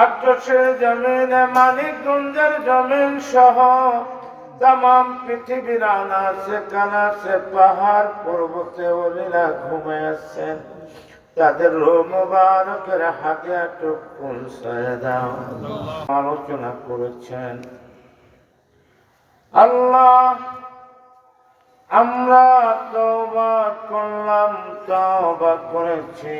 আটশোর জমিনে, মানিকগঞ্জের জমিন সহ তাম পৃথিবীর আনাসে কানাসে পাহাড় পর্বতে ওলিরা ঘুমে আসছেন তাদের রো মোবারকের হাতে পৌঁছায় দাও আলোচনা করেছেন। আল্লাহ, আমরা তওবা করলাম, তওবা করেছি।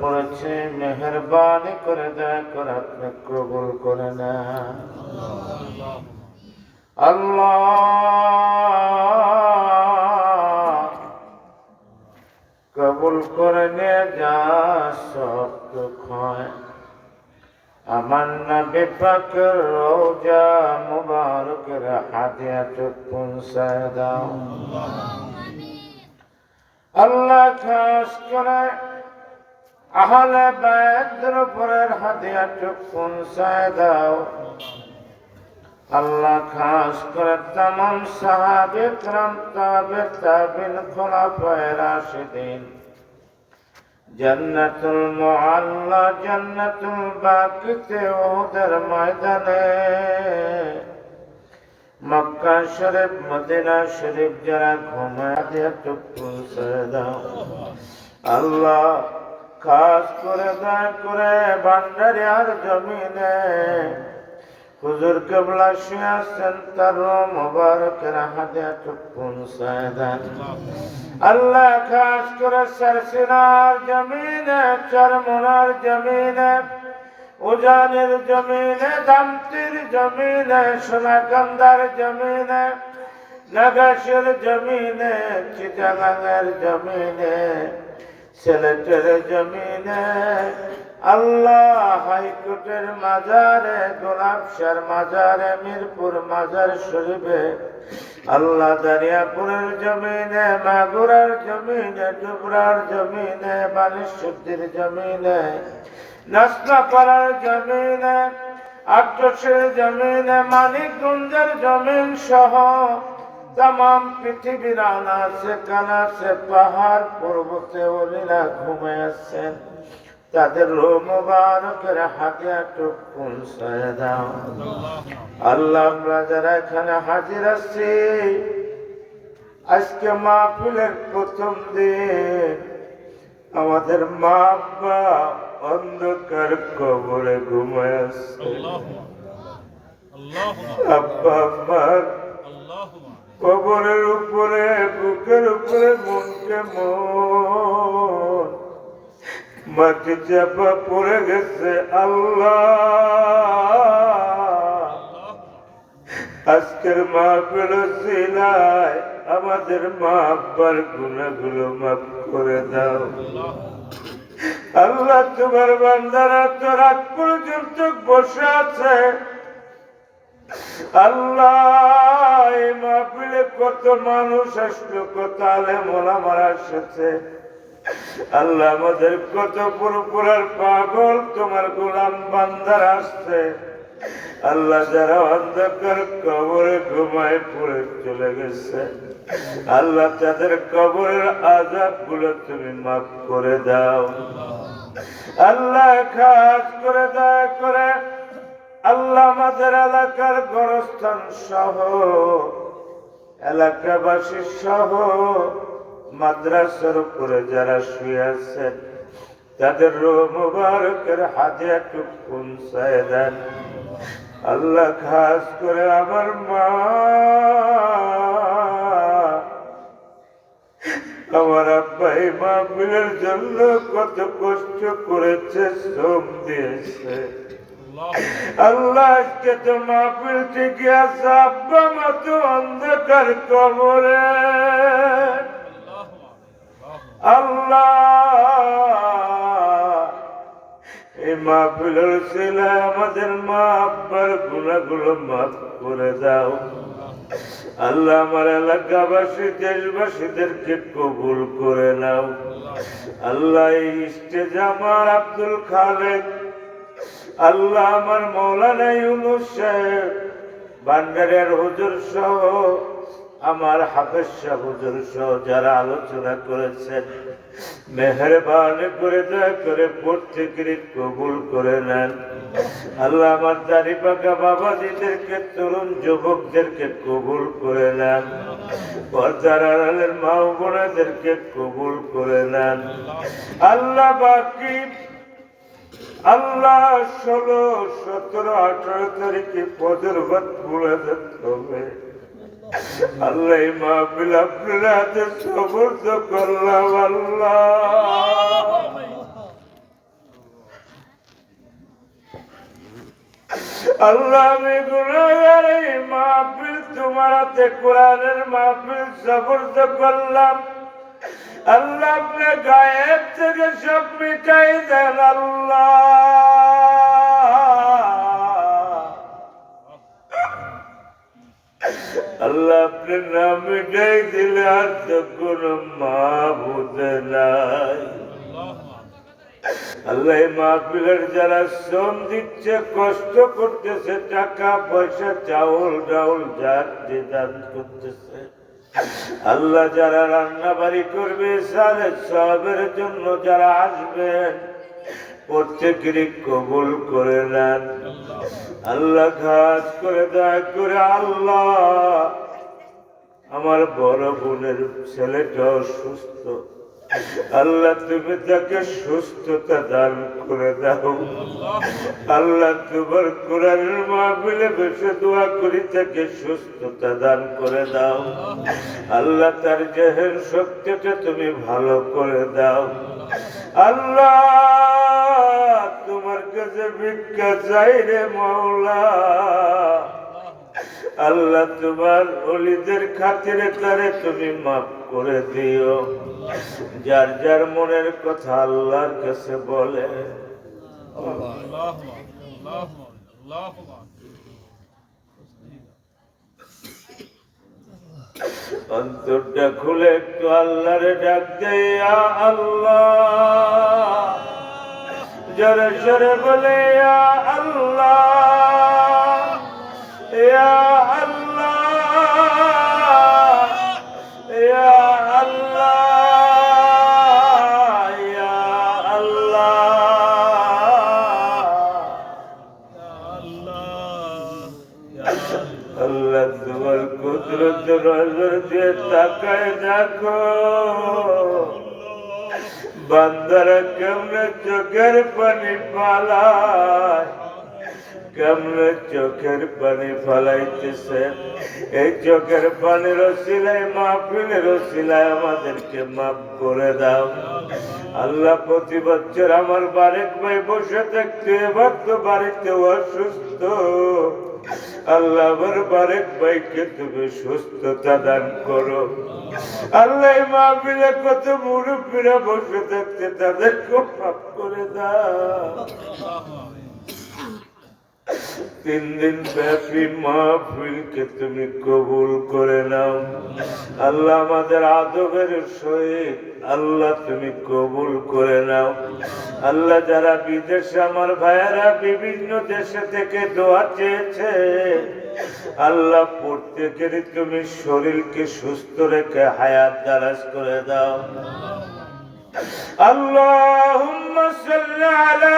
পড়েছি, মেহেরবানি করে দয়া করে আপনি কবুল করে না আল্লাহ কবুল করে নিয়ে যা সব দুঃখ হয়। আমার না বেপাক রোজা মুবারকের হাতে চোখ পৌঁছায় দাও আল্লাহ খাস করে আহলে বেদর উপরের হাতে চোখ পৌঁছায় দাও আল্লাহ খাস করে তাম সাহাবে ক্রাম তাবে তাবিন খোলা পায়রা সেদিন জান্নাতুল মুআল্লা, জান্নাতুল বাকিতে ওদের ময়দানে। মক্কা শরীফ, মদিনা শরীফ, যারা ঘুমায় আল্লাহ খাস করে, দয়া করে, ভান্ডারি আর জমিনে হুজুর কেবলা শুয়াছেন তার মোবারকের হাতে টুকুন সায়দান। আল্লাহ খাস করে সরসিনার জমিনে চরমনার জমিনে, উজানের জমিনে দামতির জমিনে, সোনাকান্দার জমিনে নাগাসের জমিনে, চিটাগাঙের জমিনে, সিলেটের জমিনে আল্লাহ হাইকোর্টের মাজারে গোলাপসার মাজারে, মিরপুর মাজার শরীফে। আল্লাহ দারিয়াপুরের জমিনে, মাগুরার জমিনে, ডুবরার জমিনে বানেশ্বরীর জমিনে, নাসনাপাড়ার জমিনে আটশোর জমিনে, মানিকগঞ্জের জমিন সহ তাম পৃথিবীর আনাসে কানাসে পাহাড় পর্বতে ওলিরা ঘুমে আসছেন তাদের রো মোবারকের হাতে একটু পৌঁছায় দাও আল্লাহ, আমরা যারা এখানে হাজির আছি, আজকে মাহফিলের প্রথম দিন। আমাদের মা আব্বা অন্ধকার কবরে ঘুমায় আসছে আব্বা কবরের উপরে, বুকের উপরে মনকে মন মাটি চাপা পড়ে গেছে আল্লাহ। আজকের মা পেল সিলায় আমাদের মা আব্বার গুণাগুলো মাফ করে দাও। আল্লাহ তোমার বান্দারা তো রাত পর্যন্ত বসে আছে। আল্লাহ মাহফিলে কত মানুষ আসলো, কত আলে মোলা মারা এসেছে। আল্লাহ আমাদের কত পুরোপুরার পাগল, তোমার গোলাম বান্দার আসছে। আল্লাহ যারা অন্ধকার কবরে ঘুমায় পড়ে চলে গেছে। আল্লাহ তাদের কবরের আজাবগুলো তুমি মাফ করে দাও। আল্লাহ খাস করে দয়া করে আল্লাহ আমাদের এলাকার গরস্থান সহ, এলাকাবাসী সহ মাদ্রাসার উপরে যারা শুয়ে আছেন তাদের রো মুবারকের হাতে একটু পৌঁছায় দেন। আল্লাহ খাস করে আমার মা। আমার আব্বা এই জন্য কত কষ্ট করেছে, শ্রম দিয়েছে। আল্লাহ আজকে তো মাহফিল থেকে আছে, আব্বা মতো অন্ধকার কবরে। আল্লাহ। এই আমাদের মা আব্বার গুণাগুলো মাফ করে দাও। আল্লাহ আমার এলাকাবাসী, দেশবাসীদেরকে কবুল করে নাও। আল্লাহ এই স্টেজ আমার আব্দুল খালেক, আল্লাহ আমার মৌলানা ইউনুস সাহেব হুজুর সহ আমার হাফেজ হুজুর সহ যারা আলোচনা করেছেন, মেহরবানি করে দয়া করে প্রত্যেকের কবুল করে নেন। আল্লাহ আমার দাড়ি পাকা বাবাজিদেরকে, তরুণ যুবকদেরকে কবুল করে নেন। পর্দার আড়ালের মা বোনেদেরকে কবুল করে নেন। আল্লাহ বাকি, আল্লাহ ষোলো, সতেরো, আঠারো তারিখে পদের ভাত পুড়ে যেতে হবে। আল্লাহ, মাহফিল আপনার হাতে সমর্থ করলাম, আল্লাহ। আল্লাহ, আমি গুণাগার এই মাহফিল, তোমার হাতে কোরআনের মাহফিল সমর্থ করলাম। আল্লাহ গায়েব থেকে সব মিটাই দেন, আল্লাহ। আল্লাহ আপনি না মিটাই দিলে আর তো কোনো মাহবুদ নাই। আল্লাহ মাহফিলের যারা শ্রম দিচ্ছে, কষ্ট করতেছে, টাকা পয়সা চাউল ডাউল যার যে দান করতেছে। আল্লাহ যারা রান্না বাড়ি করবে সালে সবের জন্য যারা আসবেন প্রত্যেকেরই কবুল করে নেন। আল্লাহ ঘাস করে দয়া করে আল্লাহ। আমার বড় বোনের ছেলেটাও সুস্থ। আল্লাহ তুমি তাকে সুস্থতা দান করে দাও। আল্লাহ তোমার কোরআনের মাহফিলে বসে দোয়া করি তাকে সুস্থতা দান করে দাও। আল্লাহ তার জেহের শক্তিটা তুমি ভালো করে দাও। আল্লাহ মাওলা আল্লাহ তোমার অলিদের খাতিরে তারে তুমি মাফ করে দিও। যার যার মনের কথা আল্লাহর কাছে বলে। অন্তরটা খুলে একটু আল্লাহরে ডাক দেয়া আল্লাহ। জোরে জোরে বলে ইয়া আল্লাহ ইয়া আল্লাহ ইয়া ইয়া আল্লাহ আল্লাহ তোমার কুদরত নজর দিয়ে তাকায় দেখো বান্দারা কেমনে চোখের পানি পালায় কেমনে চোখের পানি ফালাইতেছে এই চোখের পানির রসিলায় মাহফিলের রসিলায় আমাদেরকে মাফ করে দাও। আল্লাহ প্রতি বছর আমার বারেক ভাই বসে থাকতে তো বাড়িতে অসুস্থ। আল্লাহ আমার বারেক ভাইকে তুমি সুস্থতা দান করো। আল্লাহ মাহফিলে কত মুরব্বীরা বসে থাকতে তাদেরকে মাফ করে দাও। তিন দিন ব্যাপী মাহফিলকে তুমি কবুল করে নাও। আল্লাহ আমাদের আদবের সহিত আল্লাহ তুমি কবুল করে নাও। আল্লাহ যারা বিদেশে আমার ভাইয়েরা বিভিন্ন দেশে থেকে দোয়া চেয়েছে আল্লাহ প্রত্যেকেরই তুমি শরীরকে সুস্থ রেখে হায়াত দারাজ করে দাও اللهم صل على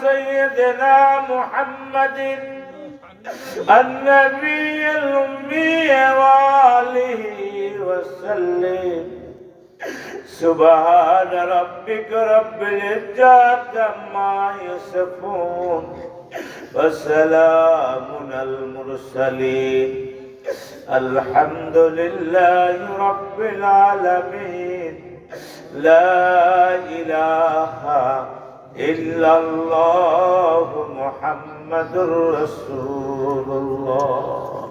سيدنا محمد النبي الأمي وآله وسلم سبحان ربك رب العزة عما يصفون وسلام المرسلين. الحمد لله رب العالمين. لا إله إلا الله محمد رسول الله.